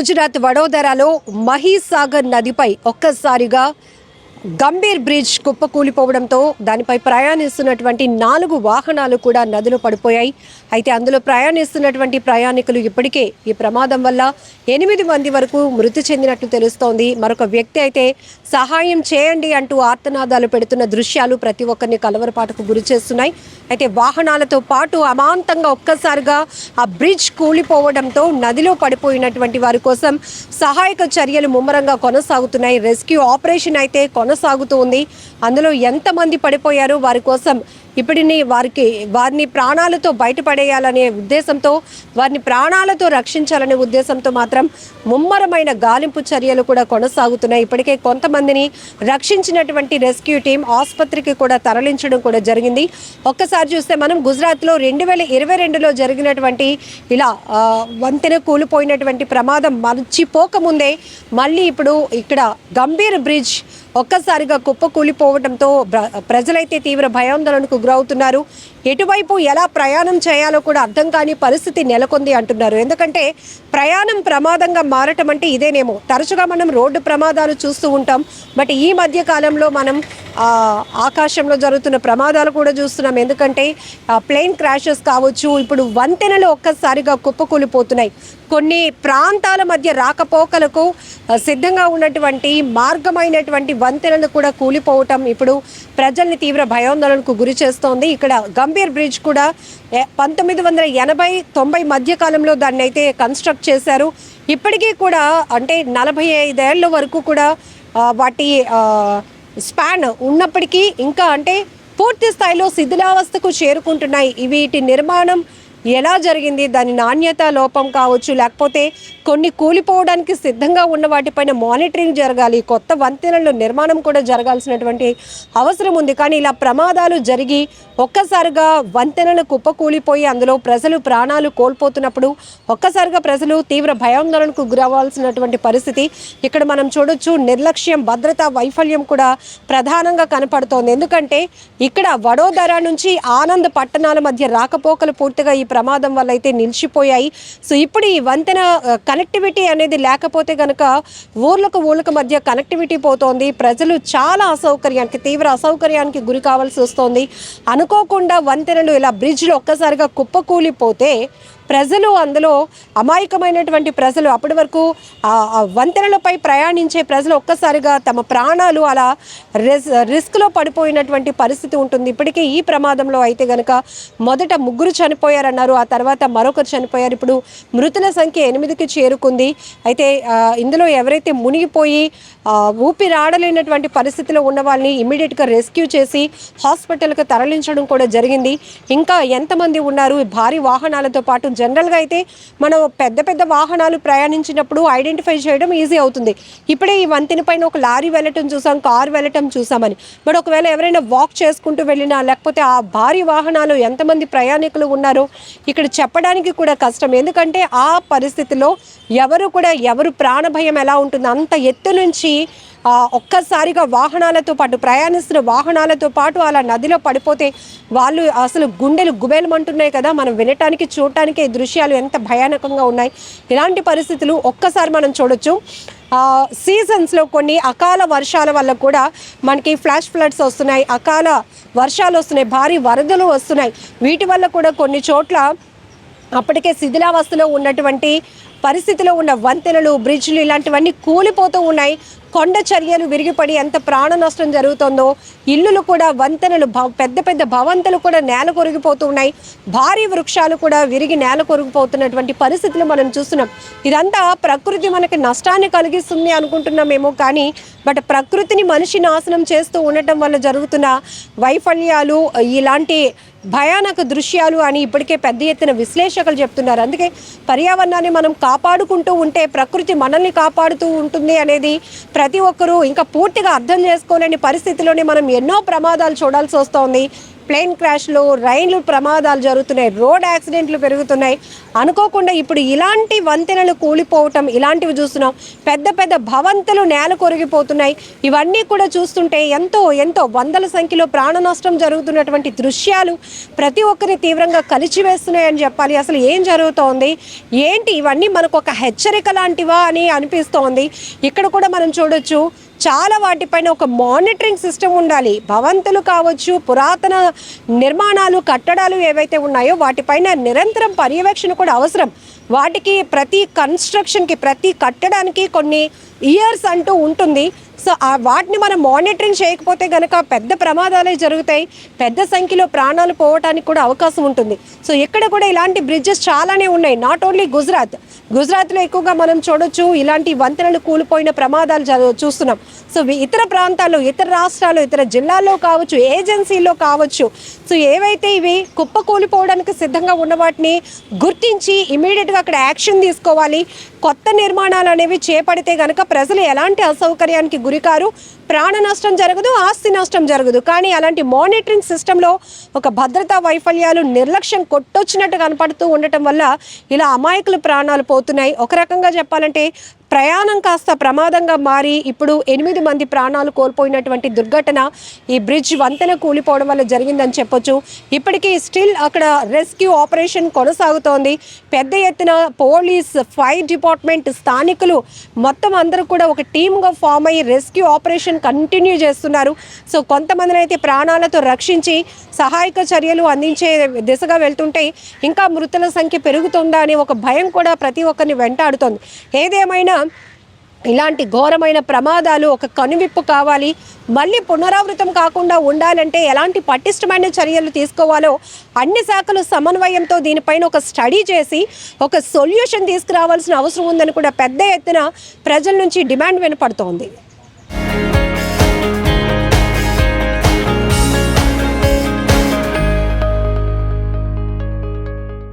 గుజరాత్ వడోదరాలో మహీసాగర్ నదిపై ఒక్కసారిగా గంభీర్ బ్రిడ్జ్ కుప్పకూలిపోవడంతో దానిపై ప్రయాణిస్తున్నటువంటి నాలుగు వాహనాలు కూడా నదిలో పడిపోయాయి. అయితే అందులో ప్రయాణిస్తున్నటువంటి ప్రయాణికులు ఇప్పటికే ఈ ప్రమాదం వల్ల ఎనిమిది మంది వరకు మృతి చెందినట్లు తెలుస్తోంది. మరొక వ్యక్తి అయితే సహాయం చేయండి అంటూ ఆర్తనాదాలు పెడుతున్న దృశ్యాలు ప్రతి ఒక్కరిని కలవరపాటుకు గురి చేస్తున్నాయి. అయితే వాహనాలతో పాటు అమాంతంగా ఒక్కసారిగా ఆ బ్రిడ్జ్ కూలిపోవడంతో నదిలో పడిపోయినటువంటి వారి కోసం సహాయక చర్యలు ముమ్మరంగా కొనసాగుతున్నాయి. రెస్క్యూ ఆపరేషన్ అయితే కొనసాగుతూ ఉంది. అందులో ఎంతమంది పడిపోయారు? వారి కోసం ఇప్పటిని వారికి వారిని ప్రాణాలతో బయటపడేయాలనే ఉద్దేశంతో వారిని ప్రాణాలతో రక్షించాలనే ఉద్దేశంతో మాత్రం ముమ్మరమైన గాలింపు చర్యలు కూడా కొనసాగుతున్నాయి. ఇప్పటికే కొంతమందిని రక్షించినటువంటి రెస్క్యూ టీం ఆసుపత్రికి కూడా తరలించడం కూడా జరిగింది. ఒక్కసారి చూస్తే మనం గుజరాత్లో రెండు వేల ఇరవై రెండులో జరిగినటువంటి ఇలా వంతెన కూలిపోయినటువంటి ప్రమాదం మర్చిపోకముందే మళ్ళీ ఇప్పుడు ఇక్కడ గంభీర్ బ్రిడ్జ్ ఒక్కసారిగా కుప్ప కూలిపోవడంతో ప్రజలైతే తీవ్ర భయాందోళనకు గురవుతున్నారు. ఎటువైపు ఎలా ప్రయాణం చేయాలో కూడా అర్థం కాని పరిస్థితి నెలకొంది అంటున్నారు. ఎందుకంటే ప్రయాణం ప్రమాదంగా మారటం అంటే ఇదేనేమో. తరచుగా మనం రోడ్డు ప్రమాదాలు చూస్తూ ఉంటాం. బట్ ఈ మధ్య కాలంలో మనం ఆకాశంలో జరుగుతున్న ప్రమాదాలు కూడా చూస్తున్నాం. ఎందుకంటే ప్లేన్ క్రాషెస్ కావచ్చు ఇప్పుడు వంతెనలు ఒక్కసారిగా కుప్పకూలిపోతున్నాయి. కొన్ని ప్రాంతాల మధ్య రాకపోకలకు సిద్ధంగా ఉన్నటువంటి మార్గమైనటువంటి వంతెనలు కూడా కూలిపోవటం ఇప్పుడు ప్రజల్ని తీవ్ర భయాందోళనకు గురి చేస్తోంది. ఇక్కడ గంభీర్ బ్రిడ్జ్ కూడా పంతొమ్మిది వందల ఎనభై తొంభై మధ్య కాలంలో దాన్ని అయితే కన్స్ట్రక్ట్ చేశారు. ఇప్పటికీ కూడా అంటే నలభై ఐదేళ్ళ వరకు కూడా వాటి స్పాన్ ఉన్నప్పటికీ ఇంకా అంటే పూర్తి స్థాయిలో శిథిలావస్థకు చేరుకుంటున్నాయి. వీటి నిర్మాణం ఎలా జరిగింది? దాని నాణ్యత లోపం కావచ్చు లేకపోతే కొన్ని కూలిపోవడానికి సిద్ధంగా ఉన్న వాటిపైన మానిటరింగ్ జరగాలి కొత్త వంతెనలు నిర్మాణం కూడా జరగాల్సినటువంటి అవసరం ఉంది. కానీ ఇలా ప్రమాదాలు జరిగి ఒక్కసారిగా వంతెనలు కుప్పకూలిపోయి అందులో ప్రజలు ప్రాణాలు కోల్పోతున్నప్పుడు ఒక్కసారిగా ప్రజలు తీవ్ర భయాందోళనకు గురవ్వాల్సినటువంటి పరిస్థితి ఇక్కడ మనం చూడొచ్చు. నిర్లక్ష్యం భద్రతా వైఫల్యం కూడా ప్రధానంగా కనపడుతోంది. ఎందుకంటే ఇక్కడ వడోదర నుంచి ఆనంద్ పట్టణాల మధ్య రాకపోకలు పూర్తిగా ఈ ప్రమాదం వల్ల అయితే నిలిచిపోయాయి. సో ఇప్పుడు ఈ వంతెన కనెక్టివిటీ అనేది లేకపోతే కనుక ఊర్లకు ఊళ్ళకు మధ్య కనెక్టివిటీ పోతోంది. ప్రజలు చాలా అసౌకర్యానికి తీవ్ర అసౌకర్యానికి గురి కావాల్సి వస్తోంది. అనుకోకుండా వంతెనలు ఇలా బ్రిడ్జ్లు ఒక్కసారిగా కుప్పకూలిపోతే ప్రజలు అందులో అమాయకమైనటువంటి ప్రజలు అప్పటి వరకు వంతెనలపై ప్రయాణించే ప్రజలు ఒక్కసారిగా తమ ప్రాణాలు అలా రిస్ రిస్క్లో పడిపోయినటువంటి పరిస్థితి ఉంటుంది. ఇప్పటికే ఈ ప్రమాదంలో అయితే గనక మొదట ముగ్గురు చనిపోయారన్నారు. ఆ తర్వాత మరొకరు చనిపోయారు. ఇప్పుడు మృతుల సంఖ్య ఎనిమిదికి చేరుకుంది. అయితే ఇందులో ఎవరైతే మునిగిపోయి ఊపిరాడలేనటువంటి పరిస్థితిలో ఉన్న వాళ్ళని ఇమీడియట్గా రెస్క్యూ చేసి హాస్పిటల్కి తరలించడం కూడా జరిగింది. ఇంకా ఎంతమంది ఉన్నారు? భారీ వాహనాలతో పాటు జనరల్గా అయితే మనం పెద్ద పెద్ద వాహనాలు ప్రయాణించినప్పుడు ఐడెంటిఫై చేయడం ఈజీ అవుతుంది. ఇప్పుడే ఈ వంతెన పైన ఒక లారీ వెళ్ళటం చూసాం కార్ వెళ్ళటం చూసామని. బట్ ఒకవేళ ఎవరైనా వాక్ చేసుకుంటూ వెళ్ళినా లేకపోతే ఆ భారీ వాహనాలు ఎంతమంది ప్రయాణికులు ఉన్నారో ఇక్కడ చెప్పడానికి కూడా కష్టం. ఎందుకంటే ఆ పరిస్థితిలో ఎవరు కూడా ఎవరు ప్రాణభయం ఎలా ఉంటుంది అంత ఎత్తు నుంచి ఒక్కసారిగా వాహనాలతో పాటు ప్రయాణిస్తున్న వాహనాలతో పాటు అలా నదిలో పడిపోతే వాళ్ళు అసలు గుండెలు గుబేలమంటున్నాయి కదా. మనం వినటానికి చూడటానికి ఈ దృశ్యాలు ఎంత భయానకంగా ఉన్నాయి. ఇలాంటి పరిస్థితులు ఒక్కసారి మనం చూడొచ్చు. సీజన్స్లో కొన్ని అకాల వర్షాల వల్ల కూడా మనకి ఫ్లాష్ ఫ్లడ్స్ వస్తున్నాయి. అకాల వర్షాలు వస్తున్నాయి. భారీ వరదలు వస్తున్నాయి. వీటి వల్ల కూడా కొన్ని చోట్ల అప్పటికే శిథిలావస్థలో ఉన్నటువంటి పరిస్థితిలో ఉన్న వంతెనలు బ్రిడ్జ్లు ఇలాంటివన్నీ కూలిపోతూ ఉన్నాయి. కొండ చర్యలు విరిగిపడి ఎంత ప్రాణ నష్టం జరుగుతుందో ఇల్లులు కూడా వంతెనలు భవ- పెద్ద పెద్ద భవంతులు కూడా నేల కొరిగిపోతున్నాయి భారీ వృక్షాలు కూడా విరిగి నేల కొరిగిపోతున్నటువంటి పరిస్థితులు మనం చూస్తున్నాం. ఇదంతా ప్రకృతి మనకి నష్టాన్ని కలిగిస్తుంది అనుకుంటున్నామేమో కానీ బట్ ప్రకృతిని మనిషి నాశనం చేస్తూ ఉండటం వల్ల జరుగుతున్న వైఫల్యాలు ఇలాంటి భయానక దృశ్యాలు అని ఇప్పటికే పెద్ద ఎత్తున విశ్లేషకులు చెప్తున్నారు. అందుకే పర్యావరణాన్ని మనం కాపాడుకుంటూ ఉంటే ప్రకృతి మనల్ని కాపాడుతూ ఉంటుంది అనేది ప్రతి ఒక్కరూ ఇంకా పూర్తిగా అర్థం చేసుకోలేని పరిస్థితిలోనే మనం ఎన్నో ప్రమాదాలు చూడాల్సి వస్తోంది. ప్లేన్ క్రాష్లు రైలు ప్రమాదాలు జరుగుతున్నాయి. రోడ్ యాక్సిడెంట్లు పెరుగుతున్నాయి. అనుకోకుండా ఇప్పుడు ఇలాంటి వంతెనలు కూలిపోవటం ఇలాంటివి చూస్తున్నాం. పెద్ద పెద్ద భవంతులు నేల కొరిగిపోతున్నాయి. ఇవన్నీ కూడా చూస్తుంటే ఎంతో ఎంతో వందల సంఖ్యలో ప్రాణ నష్టం జరుగుతున్నటువంటి దృశ్యాలు ప్రతి ఒక్కరిని తీవ్రంగా కలిచివేస్తున్నాయని చెప్పాలి. అసలు ఏం జరుగుతోంది? ఏంటి? ఇవన్నీ మనకు ఒక హెచ్చరిక లాంటివా అని అనిపిస్తోంది. ఇక్కడ కూడా మనం చూడొచ్చు చాలా వాటిపైన ఒక మానిటరింగ్ సిస్టమ్ ఉండాలి. భవంతులు కావచ్చు పురాతన నిర్మాణాలు కట్టడాలు ఏవైతే ఉన్నాయో వాటిపైన నిరంతరం పర్యవేక్షణ కూడా అవసరం. వాటికి ప్రతి కన్స్ట్రక్షన్కి ప్రతి కట్టడానికి కొన్ని ఇయర్స్ అంటూ ఉంటుంది. సో ఆ వాటిని మనం మానిటరింగ్ చేయకపోతే గనక పెద్ద ప్రమాదాలే జరుగుతాయి. పెద్ద సంఖ్యలో ప్రాణాలు పోవటానికి కూడా అవకాశం ఉంటుంది. సో ఇక్కడ కూడా ఇలాంటి బ్రిడ్జెస్ చాలానే ఉన్నాయి. నాట్ ఓన్లీ గుజరాత్ గుజరాత్లో ఎక్కువగా మనం చూడొచ్చు ఇలాంటి వంతెనలు కూలిపోయిన ప్రమాదాలు చూస్తున్నాం. సో ఇతర ప్రాంతాల్లో ఇతర రాష్ట్రాలు ఇతర జిల్లాల్లో కావచ్చు ఏజెన్సీల్లో కావచ్చు సో ఏవైతే ఇవి కుప్ప కూలిపోవడానికి సిద్ధంగా ఉన్న వాటిని గుర్తించి ఇమీడియట్గా అక్కడ యాక్షన్ తీసుకోవాలి. కొత్త నిర్మాణాలు అనేవి చేపడితే కనుక ప్రజలు ఎలాంటి అసౌకర్యానికి గురికారు. ప్రాణ నష్టం జరగదు ఆస్తి నష్టం జరగదు. కానీ అలాంటి మానిటరింగ్ సిస్టంలో ఒక భద్రతా వైఫల్యాలు నిర్లక్ష్యం కొట్టొచ్చినట్టు కనపడుతూ ఉండటం వల్ల ఇలా అమాయకుల ప్రాణాలు పోతున్నాయి. ఒక రకంగా చెప్పాలంటే ప్రయాణం కాస్త ప్రమాదంగా మారి ఇప్పుడు ఎనిమిది మంది ప్రాణాలు కోల్పోయినటువంటి దుర్ఘటన ఈ బ్రిడ్జ్ వంతెన కూలిపోవడం వల్ల జరిగిందని చెప్పొచ్చు. ఇప్పటికీ స్టిల్ అక్కడ రెస్క్యూ ఆపరేషన్ కొనసాగుతోంది. పెద్ద ఎత్తున పోలీస్ ఫైర్ డిపార్ట్మెంట్ స్థానికులు మొత్తం అందరూ కూడా ఒక టీమ్గా ఫామ్ అయ్యి రెస్క్యూ ఆపరేషన్ కంటిన్యూ చేస్తున్నారు. సో కొంతమందిని అయితే ప్రాణాలతో రక్షించి సహాయక చర్యలు అందించే దిశగా వెళ్తుంటే ఇంకా మృతుల సంఖ్య పెరుగుతుందా అనే ఒక భయం కూడా ప్రతి ఒక్కరిని వెంటాడుతోంది. ఏదేమైనా ఇలాంటి ఘోరమైన ప్రమాదాలు ఒక కనువిప్పు కావాలి. మళ్ళీ పునరావృతం కాకుండా ఉండాలంటే ఎలాంటి పటిష్టమైన చర్యలు తీసుకోవాలో అన్ని శాఖలు సమన్వయంతో దీనిపైన ఒక స్టడీ చేసి ఒక సొల్యూషన్ తీసుకురావాల్సిన అవసరం ఉందని కూడా పెద్ద ఎత్తున ప్రజల నుంచి డిమాండ్ వినపడుతోంది.